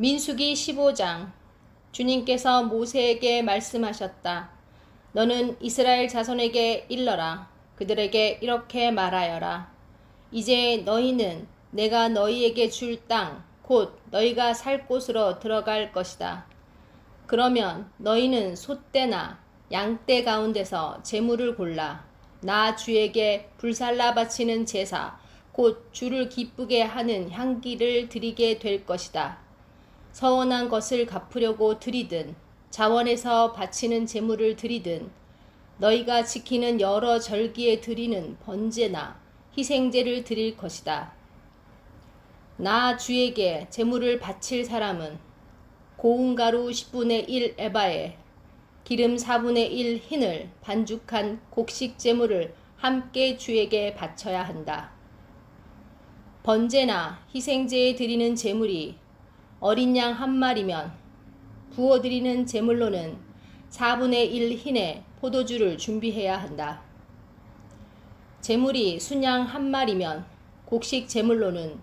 민수기 15장 주님께서 모세에게 말씀하셨다. 너는 이스라엘 자손에게 일러라. 그들에게 이렇게 말하여라. 이제 너희는 내가 너희에게 줄 땅, 곧 너희가 살 곳으로 들어갈 것이다. 그러면 너희는 소떼나 양떼 가운데서 재물을 골라 나 주에게 불살라 바치는 제사, 곧 주를 기쁘게 하는 향기를 드리게 될 것이다. 서원한 것을 갚으려고 드리든 자원에서 바치는 제물을 드리든 너희가 지키는 여러 절기에 드리는 번제나 희생제를 드릴 것이다. 나 주에게 제물을 바칠 사람은 고운 가루 10분의 1 에바에 기름 4분의 1 흰을 반죽한 곡식 제물을 함께 주에게 바쳐야 한다. 번제나 희생제에 드리는 제물이 어린 양 한 마리면 부어드리는 제물로는 4분의 1 흰의 포도주를 준비해야 한다. 제물이 순양 한 마리면 곡식 제물로는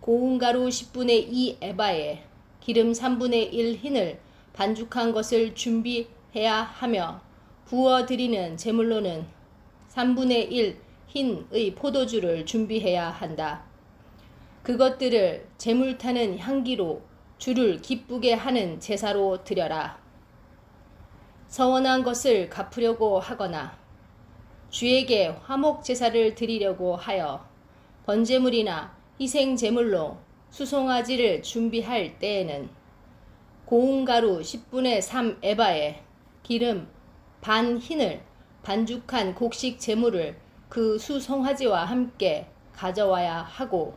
고운 가루 10분의 2 에바에 기름 3분의 1 흰을 반죽한 것을 준비해야 하며 부어드리는 제물로는 3분의 1 흰의 포도주를 준비해야 한다. 그것들을 제물 타는 향기로 주를 기쁘게 하는 제사로 드려라. 서원한 것을 갚으려고 하거나 주에게 화목 제사를 드리려고 하여 번제물이나 희생 제물로 수송아지를 준비할 때에는 고운 가루 10분의 3 에바에 기름 반 흰을 반죽한 곡식 제물을 그 수송아지와 함께 가져와야 하고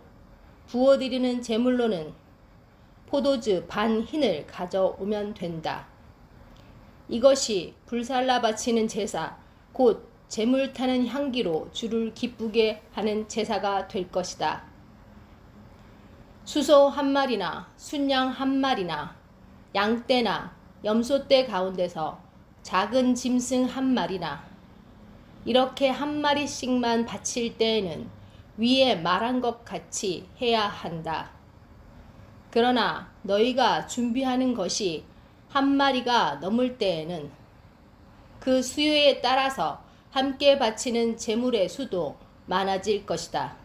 부어드리는 제물로는 포도주 반 흰을 가져오면 된다. 이것이 불살라 바치는 제사, 곧 제물 타는 향기로 주를 기쁘게 하는 제사가 될 것이다. 수소 한 마리나 순양 한 마리나 양떼나 염소떼 가운데서 작은 짐승 한 마리나 이렇게 한 마리씩만 바칠 때에는 위에 말한 것 같이 해야 한다. 그러나 너희가 준비하는 것이 한 마리가 넘을 때에는 그 수요에 따라서 함께 바치는 제물의 수도 많아질 것이다.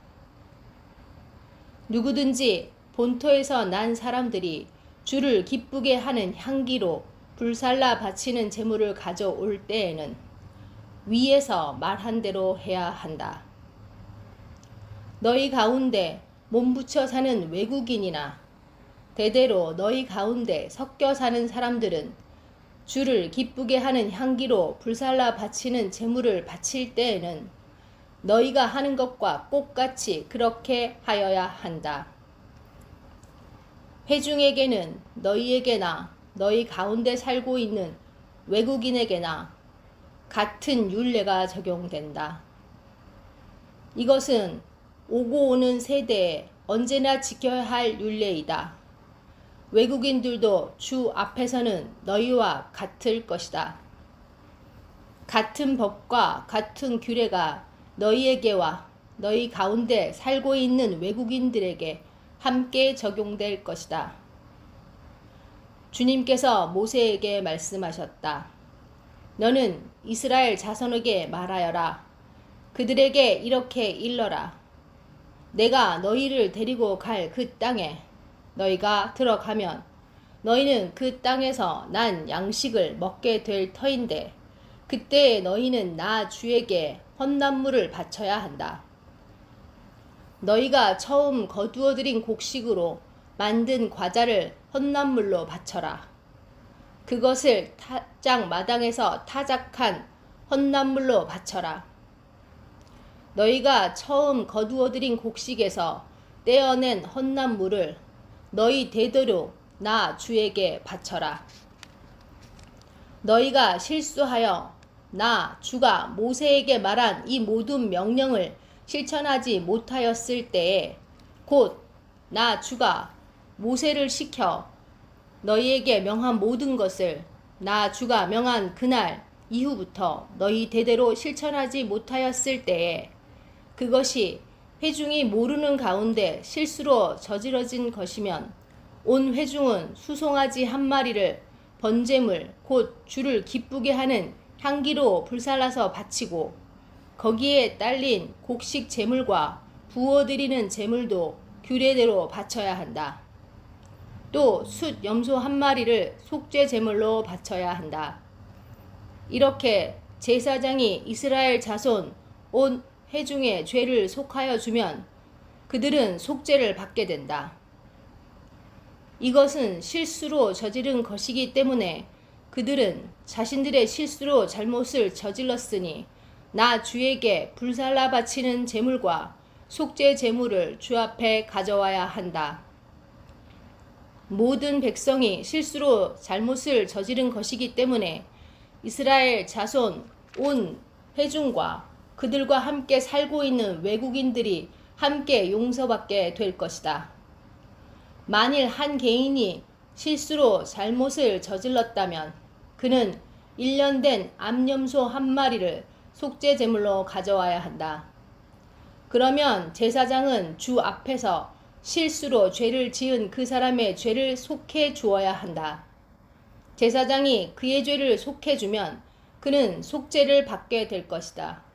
누구든지 본토에서 난 사람들이 주를 기쁘게 하는 향기로 불살라 바치는 제물을 가져올 때에는 위에서 말한 대로 해야 한다. 너희 가운데 몸붙여 사는 외국인이나 대대로 너희 가운데 섞여 사는 사람들은 주를 기쁘게 하는 향기로 불살라 바치는 제물을 바칠 때에는 너희가 하는 것과 똑같이 그렇게 하여야 한다. 회중에게는 너희에게나 너희 가운데 살고 있는 외국인에게나 같은 율례가 적용된다. 이것은 오고 오는 세대에 언제나 지켜야 할 율례이다. 외국인들도 주 앞에서는 너희와 같을 것이다. 같은 법과 같은 규례가 너희에게와 너희 가운데 살고 있는 외국인들에게 함께 적용될 것이다. 주님께서 모세에게 말씀하셨다. 너는 이스라엘 자손에게 말하여라. 그들에게 이렇게 일러라. 내가 너희를 데리고 갈 그 땅에 너희가 들어가면 너희는 그 땅에서 난 양식을 먹게 될 터인데 그때 너희는 나 주에게 헌난물을 바쳐야 한다. 너희가 처음 거두어 들인 곡식으로 만든 과자를 헌난물로 바쳐라. 그것을 타작 마당에서 타작한 헌난물로 바쳐라. 너희가 처음 거두어 들인 곡식에서 떼어낸 헌난물을 너희 대대로 나 주에게 바쳐라. 너희가 실수하여 나 주가 모세에게 말한 이 모든 명령을 실천하지 못하였을 때에 곧 나 주가 모세를 시켜 너희에게 명한 모든 것을 나 주가 명한 그날 이후부터 너희 대대로 실천하지 못하였을 때에 그것이 회중이 모르는 가운데 실수로 저지러진 것이면 온 회중은 수송아지 한 마리를 번제물 곧 주를 기쁘게 하는 향기로 불살라서 바치고 거기에 딸린 곡식 제물과 부어드리는 제물도 규례대로 바쳐야 한다. 또 숫 염소 한 마리를 속죄 제물로 바쳐야 한다. 이렇게 제사장이 이스라엘 자손 온 회중의 죄를 속하여 주면 그들은 속죄를 받게 된다. 이것은 실수로 저지른 것이기 때문에 그들은 자신들의 실수로 잘못을 저질렀으니 나 주에게 불살라 바치는 제물과 속죄 제물을 주 앞에 가져와야 한다. 모든 백성이 실수로 잘못을 저지른 것이기 때문에 이스라엘 자손 온 회중과 그들과 함께 살고 있는 외국인들이 함께 용서받게 될 것이다. 만일 한 개인이 실수로 잘못을 저질렀다면 그는 1년 된 암염소 한 마리를 속죄 제물로 가져와야 한다. 그러면 제사장은 주 앞에서 실수로 죄를 지은 그 사람의 죄를 속해 주어야 한다. 제사장이 그의 죄를 속해 주면 그는 속죄를 받게 될 것이다.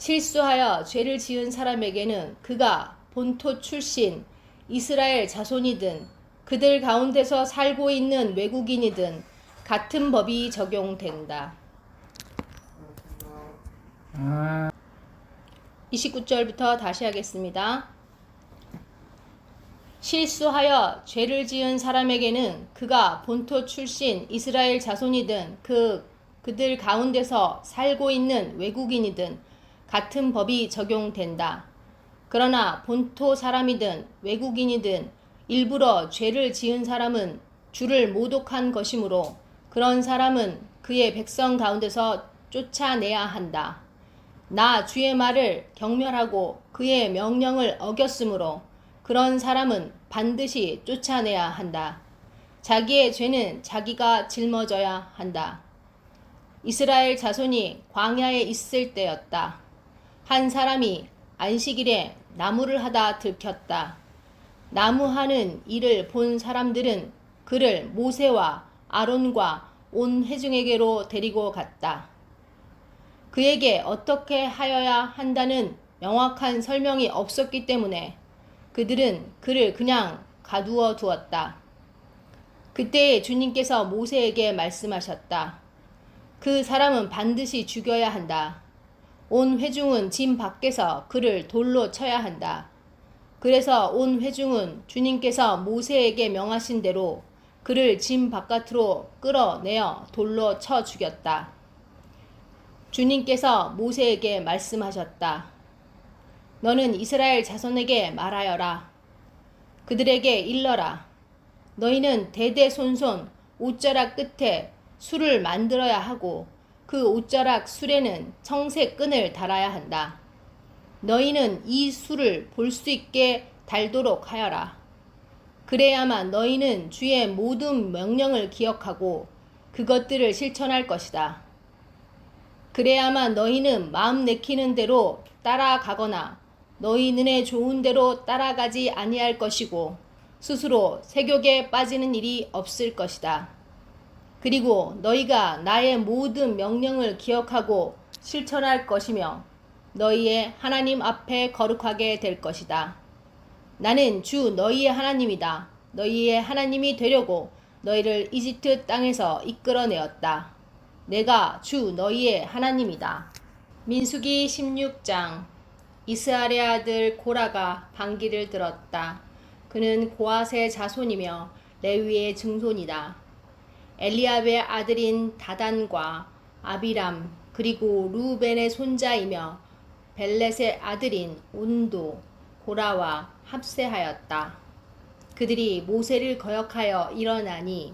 실수하여 죄를 지은 사람에게는 그가 본토 출신 이스라엘 자손이든 그들 가운데서 살고 있는 외국인이든 같은 법이 적용된다. 29절부터 다시 하겠습니다. 실수하여 죄를 지은 사람에게는 그가 본토 출신 이스라엘 자손이든 그 그들 가운데서 살고 있는 외국인이든 같은 법이 적용된다. 그러나 본토 사람이든 외국인이든 일부러 죄를 지은 사람은 주를 모독한 것이므로 그런 사람은 그의 백성 가운데서 쫓아내야 한다. 나 주의 말을 경멸하고 그의 명령을 어겼으므로 그런 사람은 반드시 쫓아내야 한다. 자기의 죄는 자기가 짊어져야 한다. 이스라엘 자손이 광야에 있을 때였다. 한 사람이 안식일에 나무를 하다 들켰다. 나무하는 일을 본 사람들은 그를 모세와 아론과 온 회중에게로 데리고 갔다. 그에게 어떻게 하여야 한다는 명확한 설명이 없었기 때문에 그들은 그를 그냥 가두어 두었다. 그때 주님께서 모세에게 말씀하셨다. 그 사람은 반드시 죽여야 한다. 온 회중은 짐 밖에서 그를 돌로 쳐야 한다. 그래서 온 회중은 주님께서 모세에게 명하신 대로 그를 짐 바깥으로 끌어내어 돌로 쳐 죽였다. 주님께서 모세에게 말씀하셨다. 너는 이스라엘 자손에게 말하여라. 그들에게 일러라. 너희는 대대손손 옷자락 끝에 술을 만들어야 하고 그 옷자락 술에는 청색 끈을 달아야 한다. 너희는 이 술을 볼 수 있게 달도록 하여라. 그래야만 너희는 주의 모든 명령을 기억하고 그것들을 실천할 것이다. 그래야만 너희는 마음 내키는 대로 따라가거나 너희 눈에 좋은 대로 따라가지 아니할 것이고 스스로 세욕에 빠지는 일이 없을 것이다. 그리고 너희가 나의 모든 명령을 기억하고 실천할 것이며 너희의 하나님 앞에 거룩하게 될 것이다. 나는 주 너희의 하나님이다. 너희의 하나님이 되려고 너희를 이집트 땅에서 이끌어내었다. 내가 주 너희의 하나님이다. 민수기 16장 이스라엘의 아들 고라가 방기를 들었다. 그는 고아의 자손이며 레위의 증손이다. 엘리압의 아들인 다단과 아비람 그리고 루벤의 손자이며 벨렛의 아들인 온도 고라와 합세하였다. 그들이 모세를 거역하여 일어나니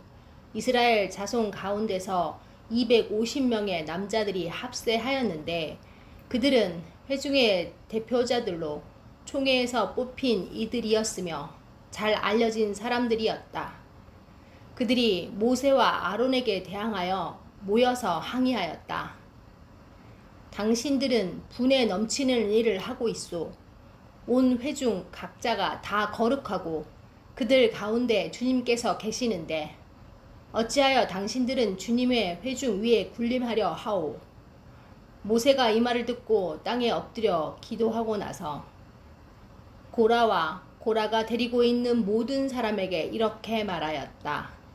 이스라엘 자손 가운데서 250명의 남자들이 합세하였는데 그들은 회중의 대표자들로 총회에서 뽑힌 이들이었으며 잘 알려진 사람들이었다. 그들이 모세와 아론에게 대항하여 모여서 항의하였다. 당신들은 분에 넘치는 일을 하고 있소. 온 회중 각자가 다 거룩하고 그들 가운데 주님께서 계시는데 어찌하여 당신들은 주님의 회중 위에 군림하려 하오. 모세가 이 말을 듣고 땅에 엎드려 기도하고 나서 고라와 고라가 데리고 있는 모든 사람에게 이렇게 말하였다.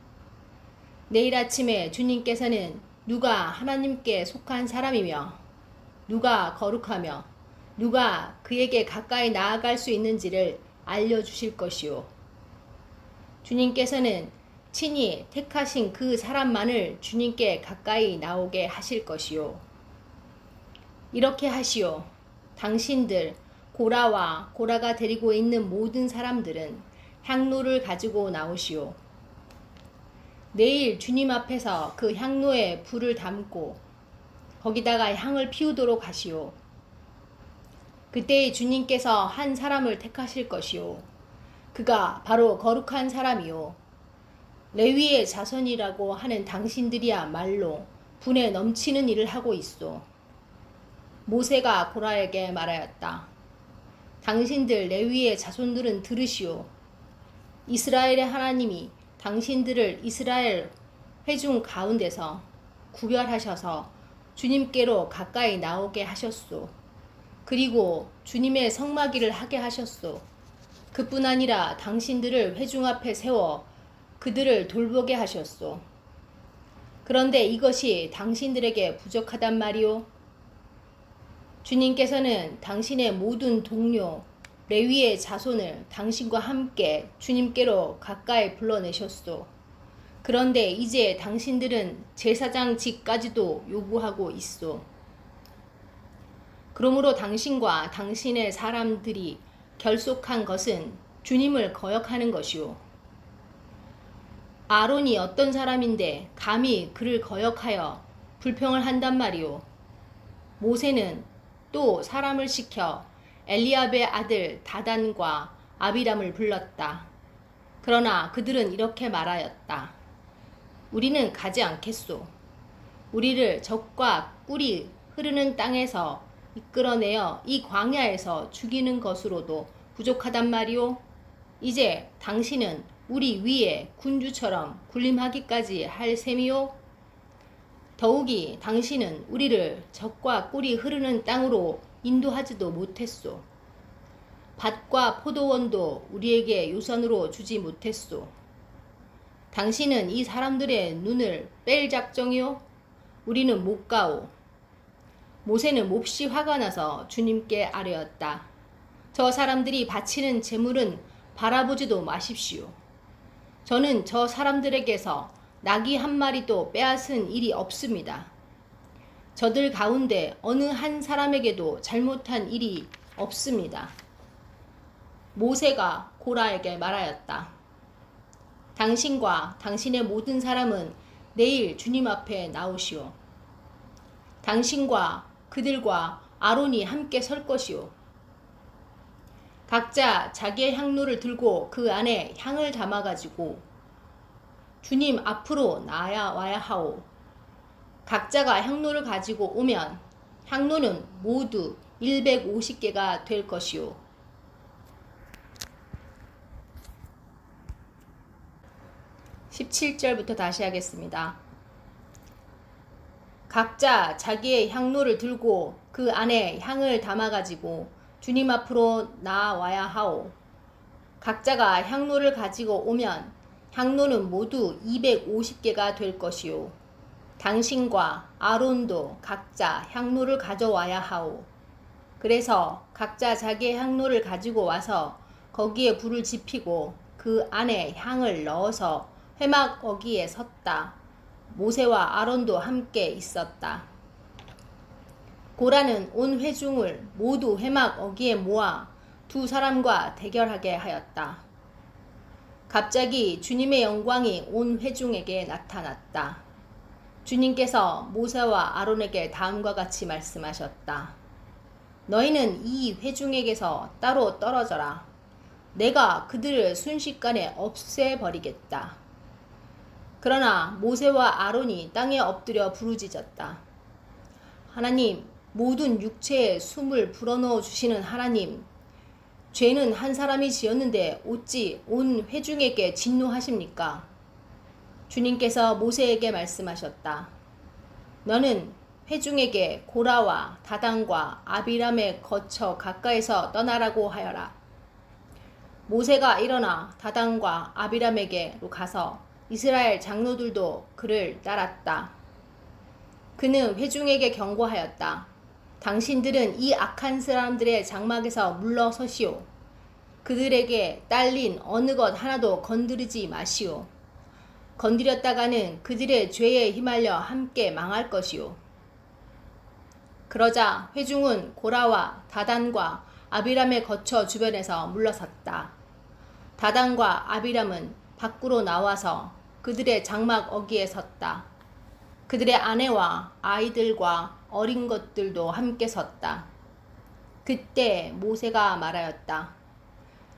내일 아침에 주님께서는 누가 하나님께 속한 사람이며 누가 거룩하며 누가 그에게 가까이 나아갈 수 있는지를 알려주실 것이요. 주님께서는 친히 택하신 그 사람만을 주님께 가까이 나오게 하실 것이요. 이렇게 하시오. 당신들, 고라와 고라가 데리고 있는 모든 사람들은 향로를 가지고 나오시오. 내일 주님 앞에서 그 향로에 불을 담고 거기다가 향을 피우도록 하시오. 그때 주님께서 한 사람을 택하실 것이요. 그가 바로 거룩한 사람이요. 레위의 자손이라고 하는 당신들이야말로 분에 넘치는 일을 하고 있어. 모세가 고라에게 말하였다. 당신들 레위의 자손들은 들으시오. 이스라엘의 하나님이 당신들을 이스라엘 회중 가운데서 구별하셔서 주님께로 가까이 나오게 하셨소. 그리고 주님의 성마기를 하게 하셨소. 그뿐 아니라 당신들을 회중 앞에 세워 그들을 돌보게 하셨소. 그런데 이것이 당신들에게 부족하단 말이오. 주님께서는 당신의 모든 동료, 레위의 자손을 당신과 함께 주님께로 가까이 불러내셨소. 그런데 이제 당신들은 제사장 직까지도 요구하고 있소. 그러므로 당신과 당신의 사람들이 결속한 것은 주님을 거역하는 것이오. 아론이 어떤 사람인데 감히 그를 거역하여 불평을 한단 말이오. 모세는 또 사람을 시켜 엘리압의 아들 다단과 아비람을 불렀다. 그러나 그들은 이렇게 말하였다. 우리는 가지 않겠소. 우리를 적과 꿀이 흐르는 땅에서 이끌어내어 이 광야에서 죽이는 것으로도 부족하단 말이오. 이제 당신은 우리 위에 군주처럼 군림하기까지 할 셈이요. 더욱이 당신은 우리를 적과 꿀이 흐르는 땅으로 인도하지도 못했소. 밭과 포도원도 우리에게 유선으로 주지 못했소. 당신은 이 사람들의 눈을 뺄 작정이요? 우리는 못 가오. 모세는 몹시 화가 나서 주님께 아뢰었다. 저 사람들이 바치는 재물은 바라보지도 마십시오. 저는 저 사람들에게서 낙이 한 마리도 빼앗은 일이 없습니다. 저들 가운데 어느 한 사람에게도 잘못한 일이 없습니다. 모세가 고라에게 말하였다. 당신과 당신의 모든 사람은 내일 주님 앞에 나오시오. 당신과 그들과 아론이 함께 설 것이요. 각자 자기의 향로를 들고 그 안에 향을 담아가지고 주님 앞으로 나야 와야 하오. 각자가 향로를 가지고 오면 향로는 모두 150개가 될 것이요. (17절부터) 다시 하겠습니다. 각자 자기의 향로를 들고 그 안에 향을 담아가지고 주님 앞으로 나와야 하오. 각자가 향로를 가지고 오면 향로는 모두 250개가 될 것이요. 당신과 아론도 각자 향로를 가져와야 하오. 그래서 각자 자기의 향로를 가지고 와서 거기에 불을 지피고 그 안에 향을 넣어서 회막 거기에 섰다. 모세와 아론도 함께 있었다. 고라는 온 회중을 모두 회막 어기에 모아 두 사람과 대결하게 하였다. 갑자기 주님의 영광이 온 회중에게 나타났다. 주님께서 모세와 아론에게 다음과 같이 말씀하셨다. 너희는 이 회중에게서 따로 떨어져라. 내가 그들을 순식간에 없애버리겠다. 그러나 모세와 아론이 땅에 엎드려 부르짖었다. 하나님, 모든 육체에 숨을 불어넣어 주시는 하나님, 죄는 한 사람이 지었는데 어찌 온 회중에게 진노하십니까? 주님께서 모세에게 말씀하셨다. 너는 회중에게 고라와 다단과 아비람에 거쳐 가까이서 떠나라고 하여라. 모세가 일어나 다단과 아비람에게로 가서 이스라엘 장로들도 그를 따랐다. 그는 회중에게 경고하였다. 당신들은 이 악한 사람들의 장막에서 물러서시오. 그들에게 딸린 어느 것 하나도 건드리지 마시오. 건드렸다가는 그들의 죄에 휘말려 함께 망할 것이오. 그러자 회중은 고라와 다단과 아비람에 거쳐 주변에서 물러섰다. 다단과 아비람은 밖으로 나와서 그들의 장막 어기에 섰다. 그들의 아내와 아이들과 어린 것들도 함께 섰다. 그때 모세가 말하였다.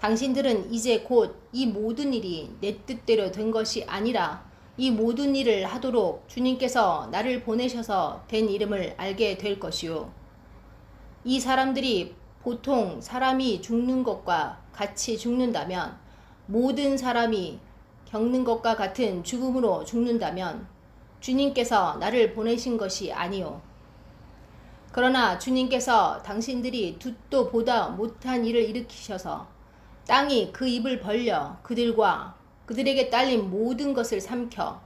당신들은 이제 곧 이 모든 일이 내 뜻대로 된 것이 아니라 이 모든 일을 하도록 주님께서 나를 보내셔서 된 이름을 알게 될 것이요. 이 사람들이 보통 사람이 죽는 것과 같이 죽는다면 모든 사람이 겪는 것과 같은 죽음으로 죽는다면 주님께서 나를 보내신 것이 아니요. 그러나 주님께서 당신들이 듣도 보다 못한 일을 일으키셔서 땅이 그 입을 벌려 그들과 그들에게 딸린 모든 것을 삼켜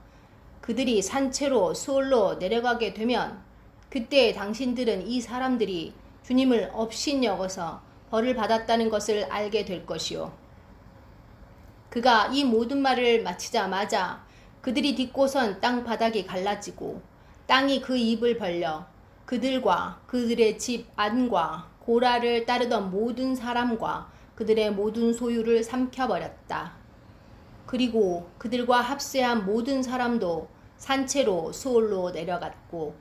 그들이 산채로 수월로 내려가게 되면 그때 당신들은 이 사람들이 주님을 업신여겨서 벌을 받았다는 것을 알게 될 것이요. 그가 이 모든 말을 마치자마자 그들이 딛고선 땅 바닥이 갈라지고 땅이 그 입을 벌려 그들과 그들의 집 안과 고라를 따르던 모든 사람과 그들의 모든 소유를 삼켜버렸다. 그리고 그들과 합세한 모든 사람도 산채로 수올로 내려갔고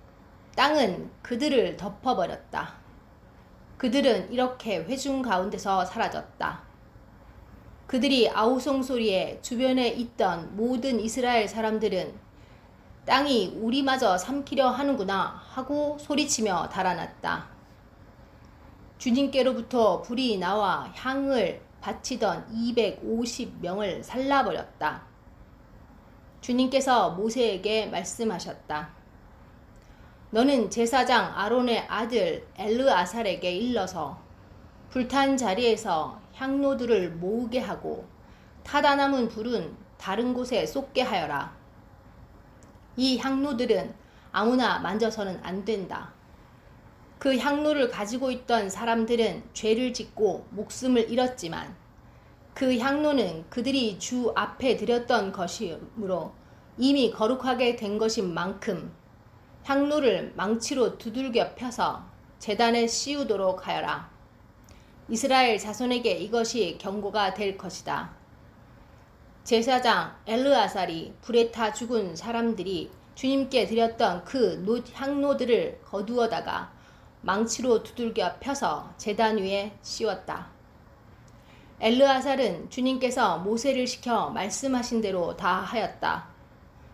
땅은 그들을 덮어버렸다. 그들은 이렇게 회중 가운데서 사라졌다. 그들이 아우성 소리에 주변에 있던 모든 이스라엘 사람들은 땅이 우리마저 삼키려 하는구나 하고 소리치며 달아났다. 주님께로부터 불이 나와 향을 바치던 250명을 살라버렸다. 주님께서 모세에게 말씀하셨다. 너는 제사장 아론의 아들 엘르아살에게 일러서 불탄 자리에서 향로들을 모으게 하고 타다 남은 불은 다른 곳에 쏟게 하여라. 이 향로들은 아무나 만져서는 안 된다. 그 향로를 가지고 있던 사람들은 죄를 짓고 목숨을 잃었지만 그 향로는 그들이 주 앞에 드렸던 것이므로 이미 거룩하게 된 것인 만큼 향로를 망치로 두들겨 펴서 재단에 씌우도록 하여라. 이스라엘 자손에게 이것이 경고가 될 것이다. 제사장 엘르아살이 불에 타 죽은 사람들이 주님께 드렸던 그 향로들을 거두어다가 망치로 두들겨 펴서 재단 위에 씌웠다. 엘르아살은 주님께서 모세를 시켜 말씀하신 대로 다 하였다.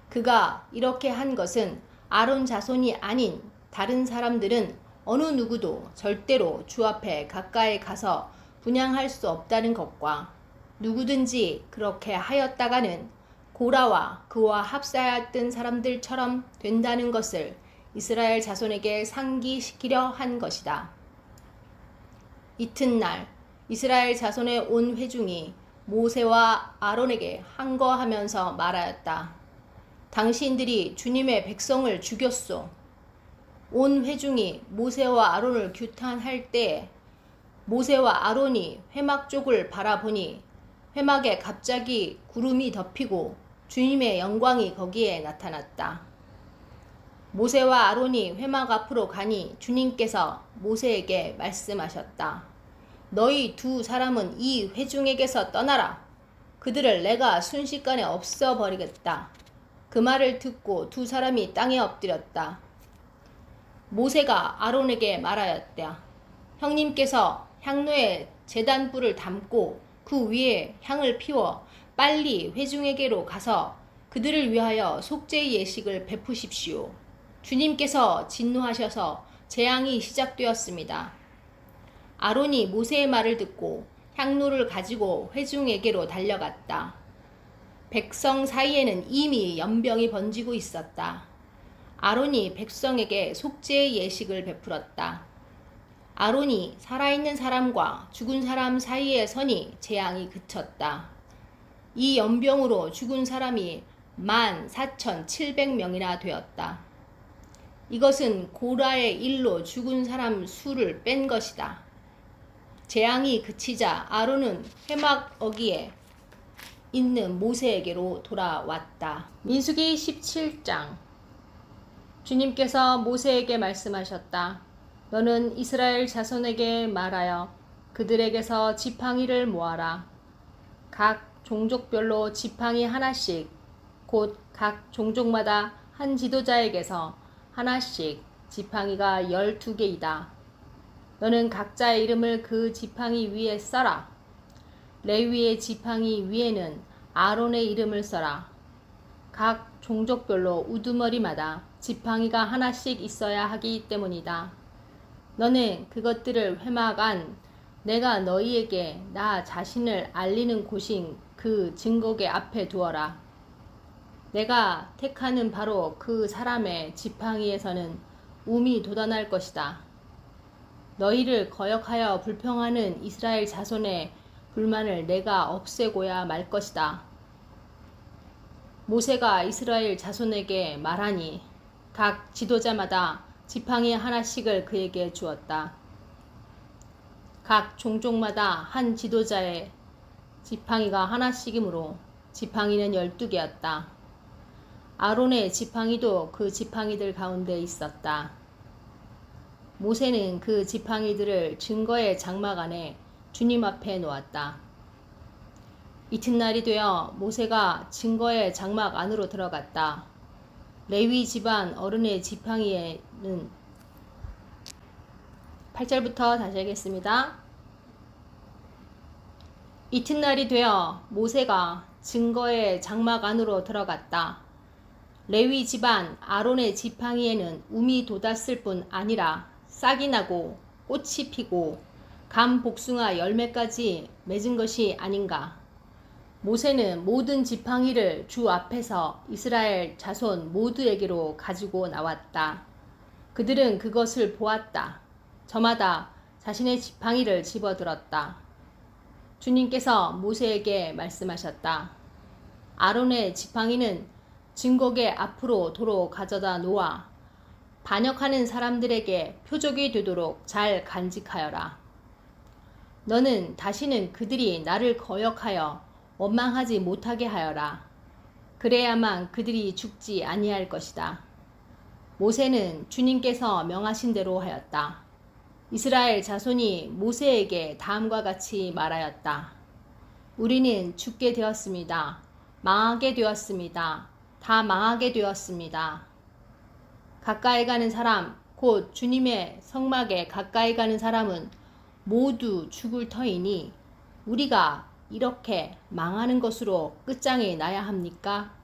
그가 이렇게 한 것은 아론 자손이 아닌 다른 사람들은 어느 누구도 절대로 주 앞에 가까이 가서 분양할 수 없다는 것과 누구든지 그렇게 하였다가는 고라와 그와 합사하였던 사람들처럼 된다는 것을 이스라엘 자손에게 상기시키려 한 것이다. 이튿날 이스라엘 자손의 온 회중이 모세와 아론에게 항거하면서 말하였다. 당신들이 주님의 백성을 죽였소. 온 회중이 모세와 아론을 규탄할 때 모세와 아론이 회막 쪽을 바라보니 회막에 갑자기 구름이 덮이고 주님의 영광이 거기에 나타났다. 모세와 아론이 회막 앞으로 가니 주님께서 모세에게 말씀하셨다. 너희 두 사람은 이 회중에게서 떠나라. 그들을 내가 순식간에 없어버리겠다. 그 말을 듣고 두 사람이 땅에 엎드렸다. 모세가 아론에게 말하였다. 형님께서 향로에 재단불을 담고 그 위에 향을 피워 빨리 회중에게로 가서 그들을 위하여 속죄의 예식을 베푸십시오. 주님께서 진노하셔서 재앙이 시작되었습니다. 아론이 모세의 말을 듣고 향로를 가지고 회중에게로 달려갔다. 백성 사이에는 이미 연병이 번지고 있었다. 아론이 백성에게 속죄의 예식을 베풀었다. 아론이 살아있는 사람과 죽은 사람 사이에 서니 재앙이 그쳤다. 이 연병으로 죽은 사람이 만 사천칠백 명이나 되었다. 이것은 고라의 일로 죽은 사람 수를 뺀 것이다. 재앙이 그치자 아론은 해막 어기에 있는 모세에게로 돌아왔다. 민수기 17장 주님께서 모세에게 말씀하셨다. 너는 이스라엘 자손에게 말하여 그들에게서 지팡이를 모아라. 각 종족별로 지팡이 하나씩 곧 각 종족마다 한 지도자에게서 하나씩 지팡이가 열두 개이다. 너는 각자의 이름을 그 지팡이 위에 써라. 레위의 지팡이 위에는 아론의 이름을 써라. 각 종족별로 우두머리마다 지팡이가 하나씩 있어야 하기 때문이다. 너는 그것들을 회막 안 내가 너희에게 나 자신을 알리는 곳인 그 증거계 앞에 두어라. 내가 택하는 바로 그 사람의 지팡이에서는 움이 돋아날 것이다. 너희를 거역하여 불평하는 이스라엘 자손의 불만을 내가 없애고야 말 것이다. 모세가 이스라엘 자손에게 말하니 각 지도자마다 지팡이 하나씩을 그에게 주었다. 각 종족마다 한 지도자의 지팡이가 하나씩이므로 지팡이는 열두 개였다. 아론의 지팡이도 그 지팡이들 가운데 있었다. 모세는 그 지팡이들을 증거의 장막 안에 주님 앞에 놓았다. 이튿날이 되어 모세가 증거의 장막 안으로 들어갔다. 레위 집안 어른의 지팡이에는 8절부터 다시 하겠습니다. 이튿날이 되어 모세가 증거의 장막 안으로 들어갔다. 레위 집안 아론의 지팡이에는 um이 돋았을 뿐 아니라 싹이 나고 꽃이 피고 감 복숭아 열매까지 맺은 것이 아닌가. 모세는 모든 지팡이를 주 앞에서 이스라엘 자손 모두에게로 가지고 나왔다. 그들은 그것을 보았다. 저마다 자신의 지팡이를 집어들었다. 주님께서 모세에게 말씀하셨다. 아론의 지팡이는 증거계 앞으로 도로 가져다 놓아 반역하는 사람들에게 표적이 되도록 잘 간직하여라. 너는 다시는 그들이 나를 거역하여 원망하지 못하게 하여라. 그래야만 그들이 죽지 아니할 것이다. 모세는 주님께서 명하신 대로 하였다. 이스라엘 자손이 모세에게 다음과 같이 말하였다. 우리는 죽게 되었습니다. 망하게 되었습니다. 다 망하게 되었습니다. 가까이 가는 사람, 곧 주님의 성막에 가까이 가는 사람은 모두 죽을 터이니 우리가 이렇게 망하는 것으로 끝장이 나야 합니까?